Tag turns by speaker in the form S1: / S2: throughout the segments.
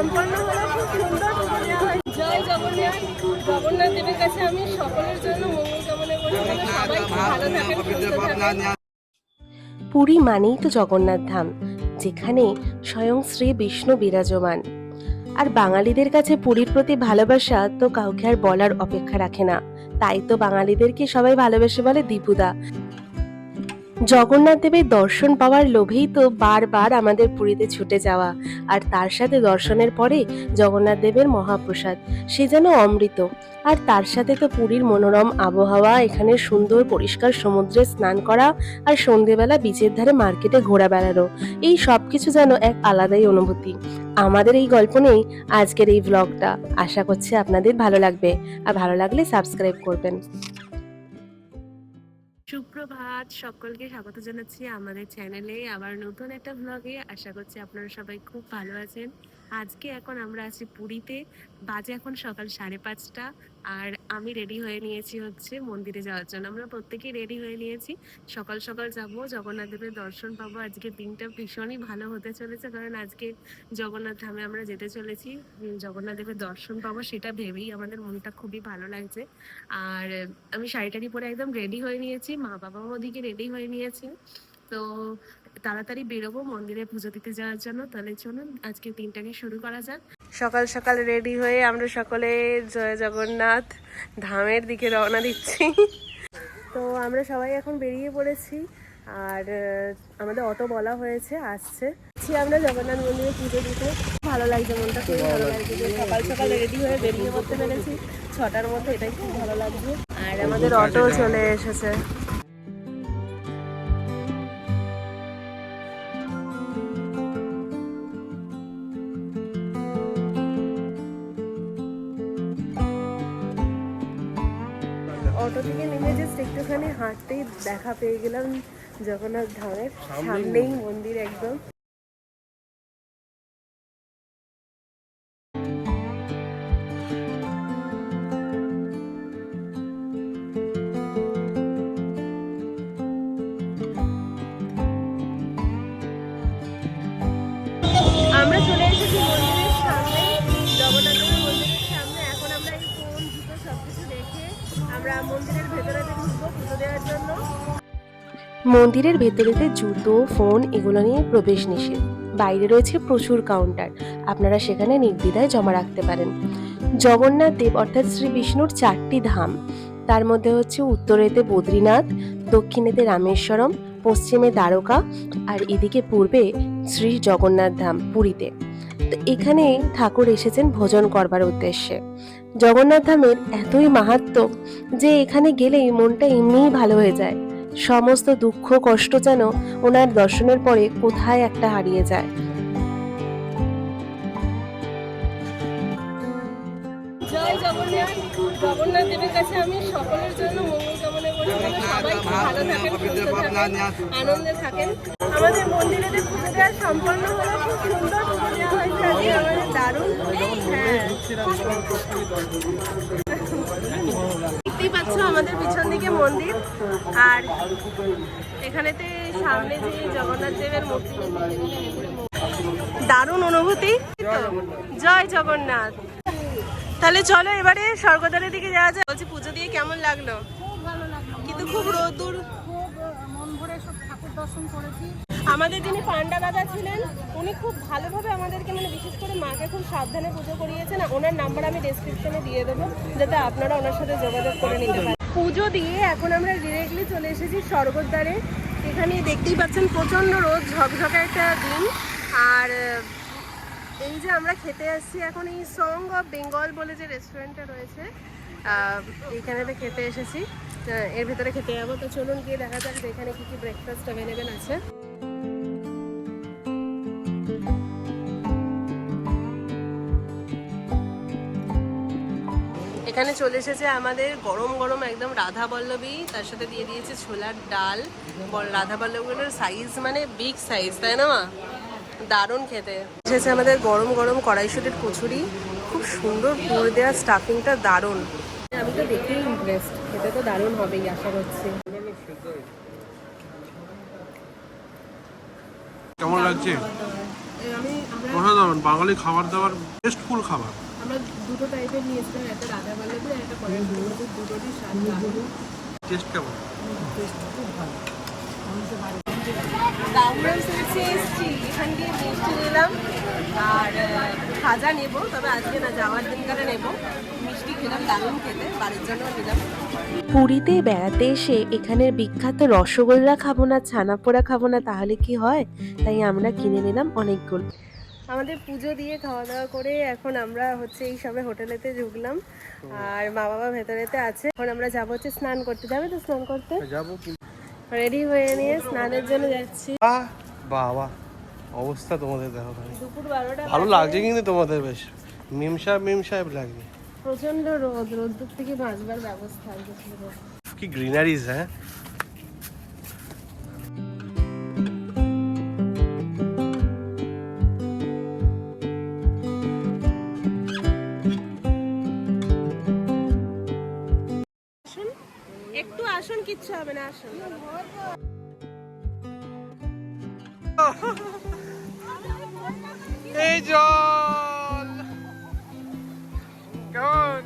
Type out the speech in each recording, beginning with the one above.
S1: সম্পন্ন হলো খুব সুন্দর পুজো দেওয়া হয় জয় জগন্নাথ। জগন্নাথ দেবের কাছে আমি সকলের জন্য মঙ্গল কামনা করি। সবাই ভালো থাকেন সুস্থ থাকেন।
S2: পুরী মানেই তো জগন্নাথ ধাম যেখানে স্বয়ং শ্রী বিষ্ণু বিরাজমান। আর বাঙালিদের কাছে পুরীর প্রতি ভালোবাসা তো কাউকে আর বলার অপেক্ষা রাখে না। তাই তো বাঙালিদেরকে সবাই ভালোবেসে বলে দীপুদা। জগন্নাথ দেবের দর্শন পাওয়ার লোভেই তো বারবার আমাদের পুরীতে ছুটে যাওয়া। আর তার সাথে দর্শনের পরে জগন্নাথ দেবের মহাপ্রসাদ, সে যেন অমৃত। আর তার সাথে তো পুরীর মনোরম আবহাওয়া, এখানে সুন্দর পরিষ্কার সমুদ্রে স্নান করা আর সন্ধেবেলা বিচের ধারে মার্কেটে ঘোরা বেড়ানো, এই সব কিছু যেন এক আলাদাই অনুভূতি। আমাদের এই গল্প নেই আজকের এই ব্লগটা আশা করছি আপনাদের ভালো লাগবে। আর ভালো লাগলে সাবস্ক্রাইব করবেন। সুপ্রভাত। সকলকে স্বাগত জানাচ্ছি আমাদের চ্যানেলে। আবার নতুন একটা ব্লগে আশা করছি আপনারা সবাই খুব ভালো আছেন। আজকে এখন আমরা আছি পুরীতে। বাজে এখন সকাল সাড়ে পাঁচটা। আর আমি রেডি হয়ে নিয়েছি হচ্ছে মন্দিরে যাওয়ার জন্য। আমরা প্রত্যেকেই রেডি হয়ে নিয়েছি। সকাল সকাল যাব, জগন্নাথ দেবের দর্শন পাবো। আজকে দিনটা ভীষণই ভালো হতে চলেছে, কারণ আজকে জগন্নাথ ধামে আমরা যেতে চলেছি। জগন্নাথ দেবের দর্শন পাবো সেটা ভেবেই আমাদের মনটা খুবই ভালো লাগছে। আর আমি শাড়িটারি পরে একদম রেডি হয়ে নিয়েছি, মা বাবা ওদিকে রেডি হয়ে নিয়েছি। তো তাড়াতাড়ি বেরোবো মন্দিরে পুজো দিতে যাওয়ার জন্য। তাহলে চলুন আজকে দিনটাকে শুরু করা যাক। সকাল সকাল রেডি হয়ে আমরা সকলে জয় জগন্নাথ ধামের দিকে রওনা দিচ্ছি। তো আমরা সবাই এখন বেরিয়ে পড়েছি আর আমাদের অটো বলা হয়েছে, আসছে। আমরা জগন্নাথ মন্দিরে পুজো দিতে। ভালো লাগছে মনটা, খুবই ভালো লাগছে সকাল সকাল রেডি হয়ে বেরিয়ে পড়তে পেরেছি। ছটার মধ্যে এটাই খুব ভালো লাগছে। আর আমাদের অটো চলে এসেছে। থেকে নেমে জাস্ট একটুখানি হাঁটতেই দেখা পেয়ে গেলাম জগন্নাথ ধামের সামনেই মন্দির একদম। মন্দিরের ভেতরেতে জুতো, ফোন এগুলো নিয়ে প্রবেশ নিষেধ। বাইরে রয়েছে প্রচুর কাউন্টার আপনারা সেখানে নির্দ্বিধায় জমা রাখতে পারেন। জগন্নাথ দেব অর্থাৎ শ্রী বিষ্ণুর চারটি ধাম। তার মধ্যে হচ্ছে উত্তরেতে বদ্রীনাথ, দক্ষিণেতে রামেশ্বরম, পশ্চিমে দ্বারকা আর এদিকে পূর্বে শ্রী জগন্নাথ ধাম পুরীতে। তো এখানে ঠাকুর এসেছেন ভোজন করবার উদ্দেশ্যে। জগন্নাথ ধামের এতই মাহাত্ম যে এখানে গেলেই মনটা এমনিই ভালো হয়ে যায়। সমস্ত দুঃখ কষ্ট যেন ওনার দর্শনের পরে কোথায় একটা হারিয়ে যায়।
S1: আমাদের মন্দিরে যে পুজো দেওয়া সম্পন্ন হলো, খুব সুন্দর পুজো দেওয়া হয়েছে। দারুণ হ্যাঁ দেখতেই পাচ্ছ আমাদের পিছন দিকে মন্দির আর এখানেতে সামনে যে জগন্নাথ দেবের মূর্তি দারুণ অনুভূতি? জয় জগন্নাথ। তাহলে চলো এবারে স্বর্গদ্বারের দিকে যাওয়া যায় বলছি পুজো দিয়ে কেমন লাগল? কিন্তু খুব রোদুর আমাদের যিনি পান্ডা দাদা ছিলেন, উনি খুব ভালোভাবে আমাদেরকে মানে বিশেষ করে মাকে খুব সাবধানে পুজো করিয়েছেন ওনার নাম্বার আমি ডেসক্রিপশনে দিয়ে দেবো, যাতে আপনারা ওনার সাথে যোগাযোগ করে নিতে পারেন। পুজো দিয়ে এখন আমরা ডিরেক্টলি চলে এসেছি স্বর্গদ্বারে। এখানে দেখতেই পাচ্ছেন প্রচণ্ড রোদ, ঝকঝকে একটা দিন। আর এই যে আমরা খেতে আসছি এখন এই সং অফ বেঙ্গল বলে যে রেস্টুরেন্টটা রয়েছে এইখানেতে খেতে এসেছি। এর ভিতরে খেতে যাব। তো চলুন গিয়ে দেখা যাক এখানে কী কী ব্রেকফাস্ট অ্যাভেলেবেল আছে। এখানে চলে এসেছে আমাদের গরম গরম একদম রাধা বল্লভী। তার সাথে দিয়ে দিয়েছে ছোলার ডাল। রাধা বল্লভীগুলোর সাইজ মানে বিগ সাইজ তাই না মা? দারুণ খেতে। এসেছে আমাদের গরম গরম কড়াইশুটির কচুরি। খুব সুন্দর পুর দেওয়া স্টাফিংটা দারুণ। আমি তো দেখেই ইমপ্রেসড খেতে তো দারুণ হবেই আশা করছি।
S3: কেমন লাগছে?
S1: আমি
S3: বাঙালি খাবার দাবার টেস্টফুল খাবার।
S2: আমরা দুটো টাইপের নিয়েছিলাম একটা রাধা বল্লভী আর একটা পরের দুটোরই স্বাদ দারুণ।
S3: টেস্ট কেমন?
S2: দামরাম সুইটসে এসেছি এখান দিয়ে মিষ্টি নিলাম। আর খাজা নেব তবে আজকে না যাওয়ার দিনকারে নেব। মিষ্টি খেলাম দারুণ খেতে বাড়ির জন্য নিলাম
S4: পুরীতে বেড়াতে এসে এখানের বিখ্যাত রসগোল্লা খাব না ছানা পোড়া খাব না তাহলে কি হয়? তাই আমরা কিনে নিলাম অনেকগুলো।
S2: আমাদের পুজো দিয়ে খাওয়া দাওয়া করে এখন আমরা হচ্ছে এই সবে হোটেলেতে ঢুকলাম। আর মা বাবা ভেতরেতে আছে। এখন আমরা যাব হচ্ছে স্নান করতে। যাবে তো স্নান করতে?
S3: যাব।
S2: রেডি হয়ে নিয়ে স্নানের জন্য যাচ্ছি।
S3: বাবা অবস্থা তোমাদের দেখো
S2: দুপুর বারোটা
S3: ভালো লাগছে কিন্তু তোমাদের বেশ। মিম সাহেব মিম সাহেব লাগছে
S2: প্রচণ্ড রোদ রোদ্দুর থেকে বাঁচবার ব্যবস্থা। আছে
S3: কি গ্রিনারিজ হ্যাঁ?
S2: হবে না আসুন।
S3: এই জল। কেমন?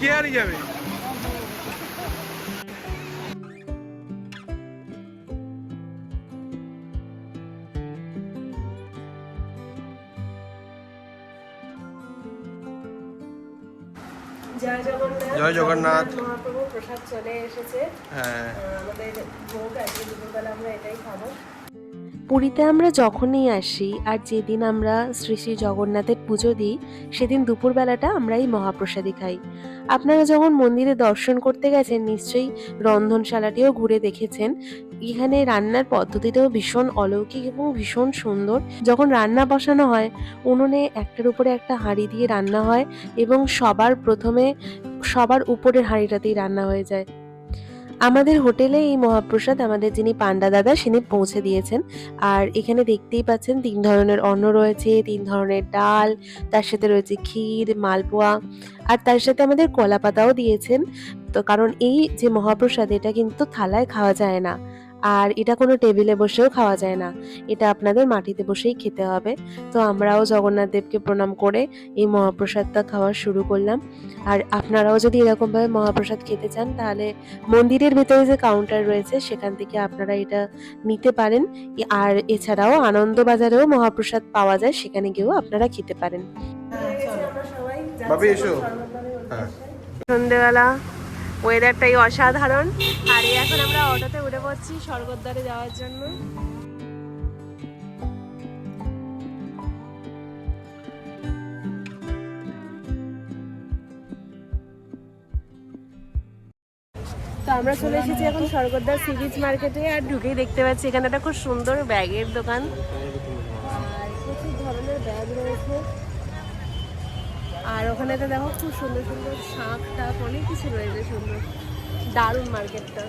S3: কে হারিয়ে যাবে?
S2: জয় জগন্নাথ। মহাপ্রভু প্রসাদ চলে এসেছে।
S3: হ্যাঁ।
S2: আমাদের ভোগ আজকে দুপুরবেলা আমরা এটাই খাব।
S4: পুরীতে আমরা যখনই আসি আর যেদিন আমরা শ্রী শ্রী জগন্নাথের পুজো দিই, সেদিন দুপুরবেলাটা আমরা এই মহাপ্রসাদী খাই। আপনারা যখন মন্দিরে দর্শন করতে গেছেন, নিশ্চয়ই রন্ধনশালাটিও ঘুরে দেখেছেন। এখানে রান্নার পদ্ধতিটাও ভীষণ অলৌকিক এবং ভীষণ সুন্দর। যখন রান্না বসানো হয়, উনুনে একটার উপরে একটা হাঁড়ি দিয়ে রান্না হয় এবং সবার প্রথমে সবার উপরের হাঁড়িটাতেই রান্না হয়ে যায়। আমাদের হোটেলে এই মহাপ্রসাদ আমাদের যিনি পান্ডা দাদা তিনি পৌঁছে দিয়েছেন। আর এখানে দেখতেই পাচ্ছেন তিন ধরনের অন্ন রয়েছে, তিন ধরনের ডাল, তার সাথে রয়েছে ক্ষীর, মালপোয়া, আর তার সাথে আমাদের কলা পাতাও দিয়েছেন। তো কারণ এই যে মহাপ্রসাদ, এটা কিন্তু থালায় খাওয়া যায় না। আর এটা কোনো টেবিলে বসেও খাওয়া যায় না। এটা আপনাদের মাটিতে বসেই খেতে হবে। তো আমরাও জগন্নাথ দেবকে প্রণাম করে এই মহাপ্রসাদটা খাওয়া শুরু করলাম। আর আপনারাও যদি এরকমভাবে মহাপ্রসাদ খেতে চান তাহলে মন্দিরের ভেতরে যে কাউন্টার রয়েছে সেখান থেকে আপনারা এটা নিতে পারেন। আর এছাড়াও আনন্দবাজারেও মহাপ্রসাদ পাওয়া যায় সেখানে গিয়েও আপনারা খেতে পারেন।
S3: হ্যাঁ।
S2: সন্ধেবেলা ওয়েদারটাই অসাধারণ। আর এই এখন আমরা অটোতে উঠে পড়ছি স্বর্গদ্বারে যাওয়ার জন্য। তো আমরা চলে এসেছি এখন স্বর্গদ্বার সি মার্কেটে, আর ঢুকেই দেখতে পাচ্ছি এখানে একটা খুব সুন্দর ব্যাগের দোকান। আর ওখানে তো দেখো খুব সুন্দর সুন্দর শাঁখ টাক অনেক কিছু রয়েছে সুন্দর। দারুণ মার্কেটটা।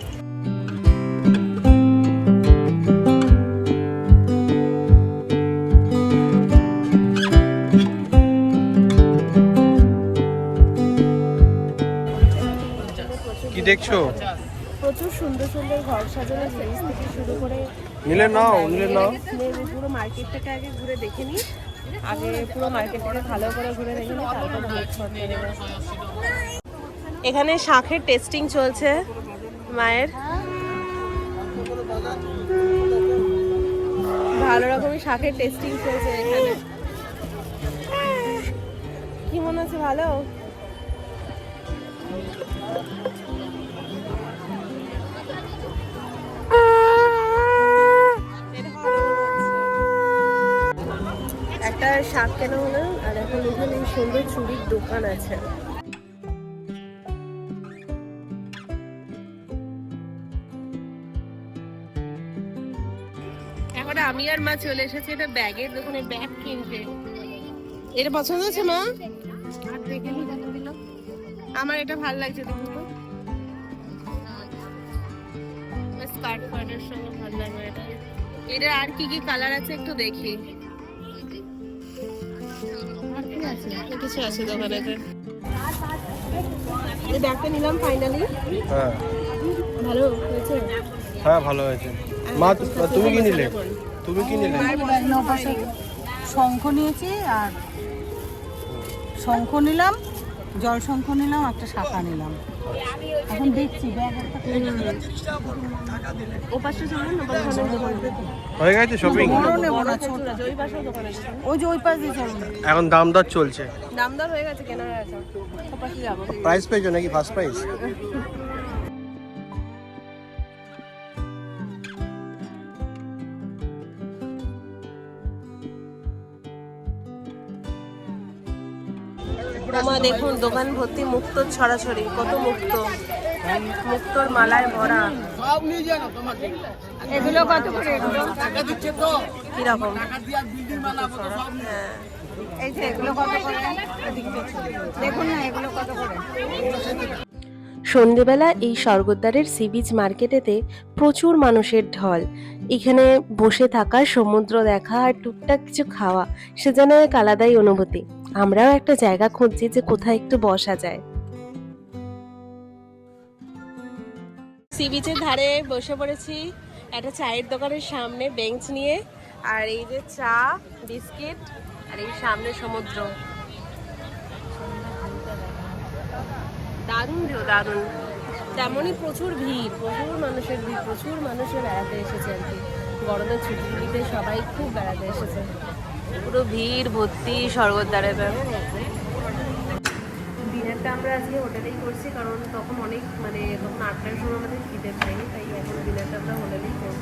S3: কি দেখছ?
S2: প্রচুর সুন্দর সুন্দর ঘর সাজানো জিনিস থেকে শুরু করে
S3: নিলে নাও নিলে নাও।
S2: পুরো মার্কেটটাকে আগে ঘুরে দেখে নিই। আগে পুরো মার্কেটটাকে ভালো করে ঘুরে দেখে। এখানে শাঁখের টেস্টিং চলছে, মায়ের। ভালো রকমের শাঁখের টেস্টিং চলছে এখানে। কি মনে হচ্ছে, ভালো? একটা শাক কেনা হলো আর এখন এখানে এই সুন্দর চুড়ির দোকান আছে। এখন আমি আর মা চলে এসেছি এটা ব্যাগের দোকানে ব্যাগ কিনতে। এটা পছন্দ হচ্ছে মা? আমার এটা ভালো লাগছে দেখুন তো স্কার্ট ফার্টের সঙ্গে ভালো লাগবে এটা। এটা আর কি কি কালার আছে একটু দেখি।
S1: কিছু আছে দোকানেতে এই ব্যাগটা নিলাম ফাইনালি
S3: হ্যাঁ।
S1: ভালো হয়েছে?
S3: হ্যাঁ ভালো হয়েছে। মা তুমি কি নিলে? তুমি কি নিলে?
S5: শঙ্খ নিয়েছি আর শঙ্খ নিলাম জল শঙ্খ নিলাম একটা শাখা নিলাম। এখন দেখছি
S3: হয়ে গেছে শপিং
S1: ওই
S5: যে ওই পাশ দিয়ে
S3: এখন দাম দর চলছে।
S1: দাম দর হয়ে গেছে যাব।
S3: প্রাইস পেয়েছ নাকি? ফার্স্ট প্রাইস
S1: দেখুন দোকান ভর্তি মুক্ত ছড়াছড়ি কত মুক্ত। মুক্তর মালায় ভরা।
S5: এগুলো কত করে এগুলো?
S1: কীরকম?
S5: এই যে এগুলো কত করে? দেখুন না এগুলো কত করে?
S2: সন্ধেবেলা এই স্বর্গদ্বারের সি বিচ মার্কেটেতে প্রচুর মানুষের ঢল। এখানে বসে থাকা, সমুদ্র দেখা আর টুকটাক কিছু খাওয়া, সে যেন এক আলাদাই অনুভূতি। আমরাও একটা জায়গা খুঁজছি যে কোথায় একটু বসা যায়। সি বিচের ধারে বসে পড়েছি, একটা চায়ের দোকানের সামনে বেঞ্চ নিয়ে, আর এই যে চা, বিস্কিট, আর এই সামনে সমুদ্র। দারুণ দারুণ। তেমনই প্রচুর ভিড় প্রচুর মানুষের ভিড় প্রচুর মানুষের বেড়াতে এসেছে আর কি। গরমের ছুটিতে সবাই খুব বেড়াতে এসেছে। পুরো ভিড় ভর্তি স্বর্গদ্বারে ডিনারটা আমরা আজকে হোটেলেই করছি কারণ তখন অনেক মানে তখন আটটার সময় আমাদের খিদে পাইনি তাই এখন ডিনারটা আমরা হোটেলেই করব।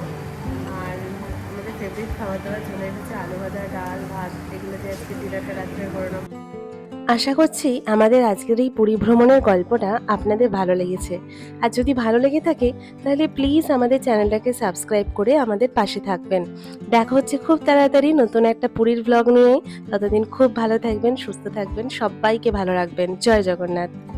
S2: আর আমাদের ফেভারিট খাবার দাবার চলে এসেছে আলু ভাজা ডাল ভাত এগুলো দিয়ে আজকে ডিনারটা রাত্রে করে নেব। আশা করছি আমাদের আজকের এই পুরী ভ্রমণের গল্পটা আপনাদের ভালো লেগেছে। আর যদি ভালো লেগে থাকে, তাহলে প্লিজ আমাদের চ্যানেলটাকে সাবস্ক্রাইব করে আমাদের পাশে থাকবেন। দেখা হচ্ছে খুব তাড়াতাড়ি নতুন একটা পুরীর ব্লগ নিয়ে। ততদিন খুব ভালো থাকবেন, সুস্থ থাকবেন, সবাইকে ভালো রাখবেন। জয় জগন্নাথ।